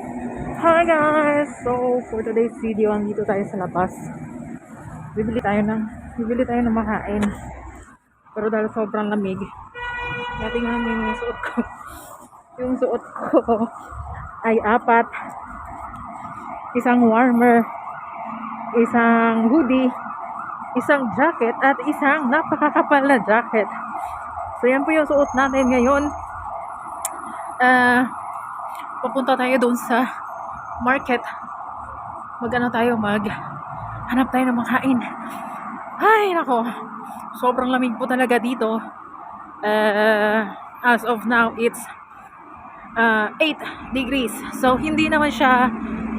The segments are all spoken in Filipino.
Hi guys! So, for today's video, andito tayo sa labas. Bibili tayo ng, bibili tayo ng makain. Pero dahil sobrang lamig, natingnan mo yung suot ko. Yung suot ko ay apat. Isang warmer, isang hoodie, isang jacket, at isang napakakapal na jacket. So, yan po yung suot natin ngayon. Ah, papunta tayo doon sa market. Mag-ano tayo, mag hanap tayo ng makain. Ay, nako. Sobrang lamig po talaga dito. Uh, as of now, it's uh, 8 degrees. So, hindi naman siya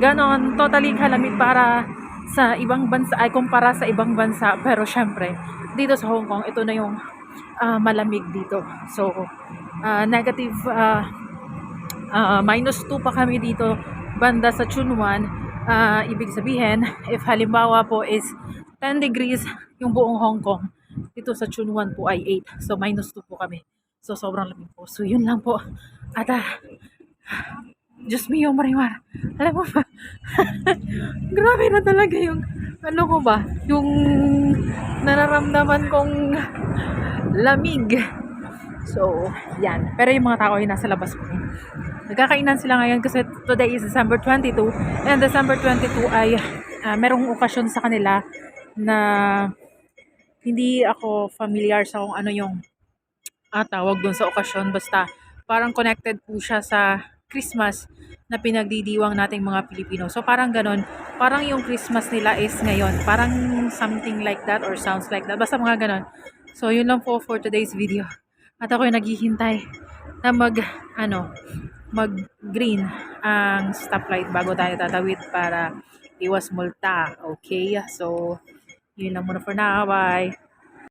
ganon totally kalamig para sa ibang bansa, ay kumpara sa ibang bansa. Pero, syempre, dito sa Hong Kong, ito na yung ah, malamig dito. So, ah, negative ah, ah, minus 2 pa kami dito banda sa Chunwan. Ah, ibig sabihin, if halimbawa po is 10 degrees yung buong Hong Kong, dito sa Chunwan po ay 8. So, minus 2 po kami. So, sobrang lamig po. So, yun lang po. At, ah, Diyos mio, Marimar. Alam mo ba? Grabe na talaga yung, ano ko ba? Yung nararamdaman kong lamig. So, yan. Pero yung mga tao ay nasa labas po. Nagkakainan sila ngayon kasi today is December 22 and December 22 ay ah, merong okasyon sa kanila na hindi ako familiar sa kung ano yung ah, tawag doon sa okasyon basta parang connected po siya sa Christmas na pinagdidiwang nating mga Pilipino. So parang ganon, parang yung Christmas nila is ngayon. Parang something like that or sounds like that. Basta mga ganon. So yun lang po for today's video. At ako yung naghihintay na mag, ano, mag-green ang stoplight bago tayo tatawid para iwas multa. Okay? So, yun lang muna for now. Bye!